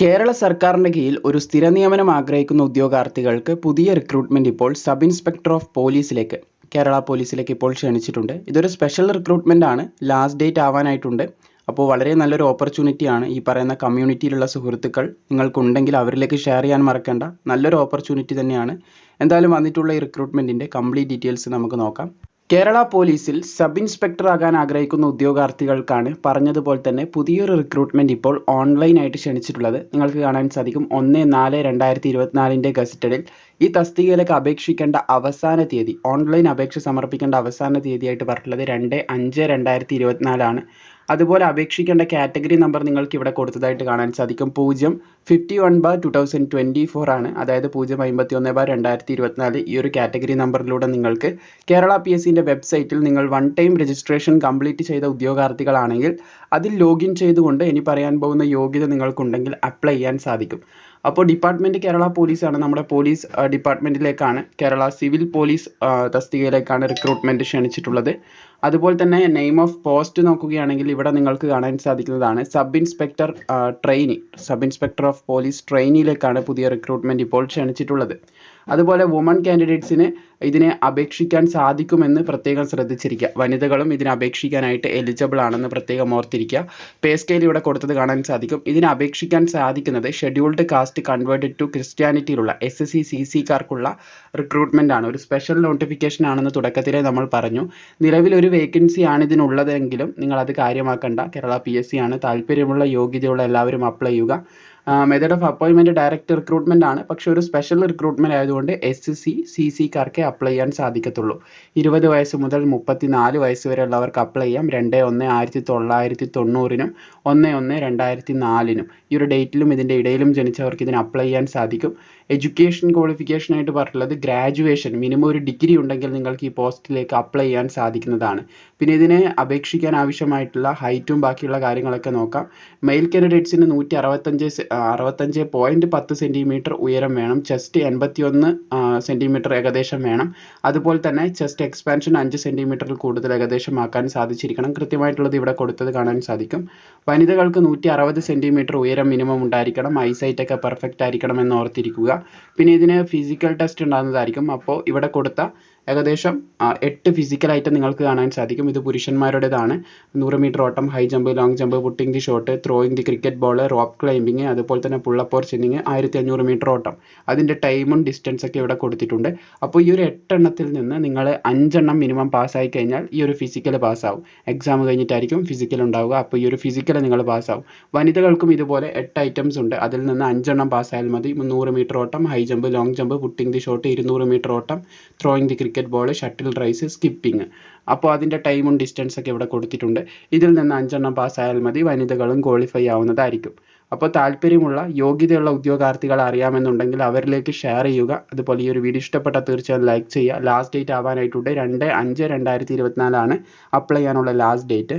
കേരള സർക്കാരിന്റെ കീഴിൽ ഒരു സ്ഥിര നിയമനം ആഗ്രഹിക്കുന്ന ഉദ്യോഗാർത്ഥികൾക്ക് പുതിയ റിക്രൂട്ട്മെന്റ് ഇപ്പോൾ സബ് ഇൻസ്പെക്ടർ ഓഫ് പോലീസിലേക്ക് കേരള പോലീസിലേക്ക് ഇപ്പോൾ ക്ഷണിച്ചിട്ടുണ്ട്. ഇതൊരു സ്പെഷ്യൽ റിക്രൂട്ട്മെന്റ് ആണ്. ലാസ്റ്റ് ഡേറ്റ് ആവാനായിട്ടുണ്ട്. അപ്പോൾ വളരെ നല്ലൊരു ഓപ്പർച്യൂണിറ്റിയാണ് ഈ പറയുന്ന കമ്മ്യൂണിറ്റിയിലുള്ള സുഹൃത്തുക്കൾ നിങ്ങൾക്കുണ്ടെങ്കിൽ അവരിലേക്ക് ഷെയർ ചെയ്യാൻ മറക്കണ്ട. നല്ലൊരു ഓപ്പർച്യൂണിറ്റി തന്നെയാണ്. എന്തായാലും വന്നിട്ടുള്ള ഈ റിക്രൂട്ട്മെന്റിന്റെ കംപ്ലീറ്റ് ഡീറ്റെയിൽസ് നമുക്ക് നോക്കാം. കേരള പോലീസിൽ സബ് ഇൻസ്പെക്ടർ ആകാൻ ആഗ്രഹിക്കുന്ന ഉദ്യോഗാർത്ഥികൾക്കാണ് പറഞ്ഞതുപോലെ തന്നെ പുതിയൊരു റിക്രൂട്ട്മെന്റ് ഇപ്പോൾ ഓൺലൈനായിട്ട് ക്ഷണിച്ചിട്ടുള്ളത്. നിങ്ങൾക്ക് കാണാൻ സാധിക്കും. ഒന്ന് നാല് രണ്ടായിരത്തി ഇരുപത്തിനാലിന്റെ ഗസറ്റഡിൽ ഈ തസ്തികയിലേക്ക് അപേക്ഷിക്കേണ്ട അവസാന തീയതി ഓൺലൈൻ അപേക്ഷ സമർപ്പിക്കേണ്ട അവസാന തീയതിയായിട്ട് പറഞ്ഞിട്ടുള്ളത് രണ്ട് അഞ്ച് രണ്ടായിരത്തി ഇരുപത്തിനാലാണ്. അതുപോലെ അപേക്ഷിക്കേണ്ട കാറ്റഗറി നമ്പർ നിങ്ങൾക്ക് ഇവിടെ കൊടുത്തതായിട്ട് കാണാൻ സാധിക്കും. പൂജ്യം fifty one bar two thousand twenty four ആണ്. അതായത് പൂജ്യം അമ്പത്തി ഒന്ന് ബാർ രണ്ടായിരത്തി ഇരുപത്തിനാല് ഈ ഒരു കാറ്റഗറി നമ്പറിലൂടെ നിങ്ങൾക്ക് കേരള പി എസ് സിന്റെ വെബ്സൈറ്റിൽ നിങ്ങൾ വൺ ടൈം രജിസ്ട്രേഷൻ കംപ്ലീറ്റ് ചെയ്ത ഉദ്യോഗാർത്ഥികളാണെങ്കിൽ അതിൽ ലോഗിൻ ചെയ്തുകൊണ്ട് ഇനി പറയാൻ പോകുന്ന യോഗ്യത നിങ്ങൾക്കുണ്ടെങ്കിൽ അപ്ലൈ ചെയ്യാൻ സാധിക്കും. അപ്പോൾ ഡിപ്പാർട്ട്മെന്റ് കേരള പോലീസാണ് നമ്മുടെ പോലീസ് ഡിപ്പാർട്ട്മെന്റിലേക്കാണ് കേരള സിവിൽ പോലീസ് തസ്തികയിലേക്കാണ് റിക്രൂട്ട്മെന്റ് ക്ഷണിച്ചിട്ടുള്ളത്. അതുപോലെ തന്നെ നെയിം ഓഫ് പോസ്റ്റ് നോക്കുകയാണെങ്കിൽ ഇവിടെ നിങ്ങൾക്ക് കാണാൻ സാധിക്കുന്നതാണ് sub inspector trainee sub inspector of police ട്രെയിനിയിലേക്കാണ് പുതിയ റിക്രൂട്ട്മെന്റ് ഇപ്പോൾ ക്ഷണിച്ചിട്ടുള്ളത്. അതുപോലെ വുമൺ കാൻഡിഡേറ്റ്സിന് ഇതിനെ അപേക്ഷിക്കാൻ സാധിക്കുമെന്ന് പ്രത്യേകം ശ്രദ്ധിച്ചിരിക്കുക. വനിതകളും ഇതിന് അപേക്ഷിക്കാനായിട്ട് എലിജിബിൾ ആണെന്ന് പ്രത്യേകം ഓർത്തിരിക്കുക. പേ സ്കെയിൽ ഇവിടെ കൊടുത്തത് കാണാൻ സാധിക്കും. ഇതിന് അപേക്ഷിക്കാൻ സാധിക്കുന്നത് ഷെഡ്യൂൾഡ് കാസ്റ്റ് കൺവേർട്ടഡ് ടു ക്രിസ്ത്യാനിറ്റിയിലുള്ള എസ് എസ് സി സി സിക്കാർക്കുള്ള ആണ്. ഒരു സ്പെഷ്യൽ നോട്ടിഫിക്കേഷൻ ആണെന്ന് തുടക്കത്തിലേ നമ്മൾ പറഞ്ഞു. നിലവിൽ ഒരു വേക്കൻസി ആണ് ഇതിനുള്ളതെങ്കിലും നിങ്ങൾ അത് കാര്യമാക്കണ്ട. കേരള പി എസ് സി ആണ്. താല്പര്യമുള്ള യോഗ്യതയുള്ള എല്ലാവരും അപ്ലൈ ചെയ്യുക. മെത്തേഡ് ഓഫ് അപ്പോയിൻമെന്റ് ഡയറക്റ്റ് റിക്രൂട്ട്മെന്റ് ആണ്. പക്ഷേ ഒരു സ്പെഷ്യൽ റിക്രൂട്ട്മെന്റ് ആയതുകൊണ്ട് എസ് സി സി സിക്കാർക്കേ അപ്ലൈ ചെയ്യാൻ സാധിക്കത്തുള്ളൂ. ഇരുപത് വയസ്സ് മുതൽ മുപ്പത്തി നാല് വയസ്സ് വരെ ഉള്ളവർക്ക് അപ്ലൈ ചെയ്യാം. രണ്ട് ഒന്ന് ആയിരത്തി തൊള്ളായിരത്തി തൊണ്ണൂറിനും ഒന്ന് ഒന്ന് രണ്ടായിരത്തി നാലിനും ഈ ഒരു ഡേറ്റിലും ഇതിന്റെ ഇടയിലും ജനിച്ചവർക്ക് ഇതിന് അപ്ലൈ ചെയ്യാൻ സാധിക്കും. എഡ്യൂക്കേഷൻ ക്വാളിഫിക്കേഷൻ ആയിട്ട് പറഞ്ഞിട്ടുള്ളത് ഗ്രാജുവേഷൻ മിനിമം ഒരു ഡിഗ്രി ഉണ്ടെങ്കിൽ നിങ്ങൾക്ക് ഈ പോസ്റ്റിലേക്ക് അപ്ലൈ ചെയ്യാൻ സാധിക്കുന്നതാണ്. പിന്നെ ഇതിന് അപേക്ഷിക്കാൻ ആവശ്യമായിട്ടുള്ള ഹൈറ്റും ബാക്കിയുള്ള കാര്യങ്ങളൊക്കെ നോക്കാം. മെയിൽ കാൻഡിഡേറ്റ്സിന് നൂറ്റി അറുപത്തഞ്ച് അറുപത്തഞ്ച് പോയിന്റ് പത്ത് സെന്റിമീറ്റർ ഉയരം വേണം. ചെസ്റ്റ് എൺപത്തിയൊന്ന് സെന്റിമീറ്റർ ഏകദേശം വേണം. അതുപോലെ തന്നെ ചെസ്റ്റ് എക്സ്പാൻഷൻ അഞ്ച് സെന്റിമീറ്ററിൽ കൂടുതൽ ഏകദേശം ആക്കാൻ സാധിച്ചിരിക്കണം. കൃത്യമായിട്ടുള്ളത് ഇവിടെ കൊടുത്തത് കാണാൻ സാധിക്കും. വനിതകൾക്ക് നൂറ്റി അറുപത് സെന്റിമീറ്റർ ഉയരം മിനിമം ഉണ്ടായിരിക്കണം. ഐസൈറ്റ് ഒക്കെ പെർഫെക്റ്റ് ആയിരിക്കണം എന്ന് ഓർത്തിരിക്കുക. പിന്നെ ഇതിന് ഫിസിക്കൽ ടെസ്റ്റ് ഉണ്ടാകുന്നതായിരിക്കും. അപ്പോൾ ഇവിടെ കൊടുത്ത ഏകദേശം എട്ട് ഫിസിക്കലായിട്ട് നിങ്ങൾക്ക് കാണാൻ സാധിക്കും. ഇത് പുരുഷന്മാരുടേതാണ്. നൂറ് മീറ്റർ ഓട്ടം high jump long jump putting the shot throwing the cricket ball rope climbing അതുപോലെ തന്നെ പുള്ളപ്പ് ഓർ ആയിരത്തി അഞ്ഞൂറ് മീറ്റർ ഓട്ടം. അതിന്റെ ടൈമും ഡിസ്റ്റൻസ് ഒക്കെ ഇവിടെ കൊടുത്തിട്ടുണ്ട്. അപ്പോൾ ഈ ഒരു എട്ടെണ്ണത്തിൽ നിന്ന് നിങ്ങൾ അഞ്ചെണ്ണം മിനിമം പാസ്സായി കഴിഞ്ഞാൽ ഈ ഒരു ഫിസിക്കൽ പാസ്സാവും എക്സാം കഴിഞ്ഞിട്ടായിരിക്കും ഫിസിക്കൽ ഉണ്ടാവുക. അപ്പോൾ ഈ ഒരു ഫിസിക്കൽ നിങ്ങൾ പാസ്സാവും വനിതകൾക്കും ഇതുപോലെ എട്ട് ഐറ്റംസ് ഉണ്ട്. അതിൽ നിന്ന് അഞ്ചെണ്ണം പാസ്സായാൽ മതി. നൂറ് മീറ്റർ ഓട്ടം high jump long jump putting the shot ഇരുന്നൂറ് മീറ്റർ ഓട്ടം throwing the cricket ball shuttle race skipping അപ്പോൾ അതിന്റെ ടൈമും ഡിസ്റ്റൻസ് ഒക്കെ ഇവിടെ കൊടുത്തിട്ടുണ്ട്. ഇതിൽ നിന്ന് അഞ്ചെണ്ണം പാസ്സായാൽ മതി. വനിതകളും ക്വാളിഫൈ ആവുന്നതായിരിക്കും. അപ്പോൾ താല്പര്യമുള്ള യോഗ്യതയുള്ള ഉദ്യോഗാർത്ഥികൾ അറിയാമെന്നുണ്ടെങ്കിൽ അവരിലേക്ക് ഷെയർ ചെയ്യുക. അതുപോലെ ഈ ഒരു വീഡിയോ ഇഷ്ടപ്പെട്ടാൽ തീർച്ചയായും ലൈക്ക് ചെയ്യുക. ലാസ്റ്റ് ഡേറ്റ് ആവാനായിട്ടുണ്ട്. രണ്ട് അഞ്ച് രണ്ടായിരത്തി ഇരുപത്തിനാലാണ് അപ്ലൈ ചെയ്യാനുള്ള ലാസ്റ്റ് ഡേറ്റ്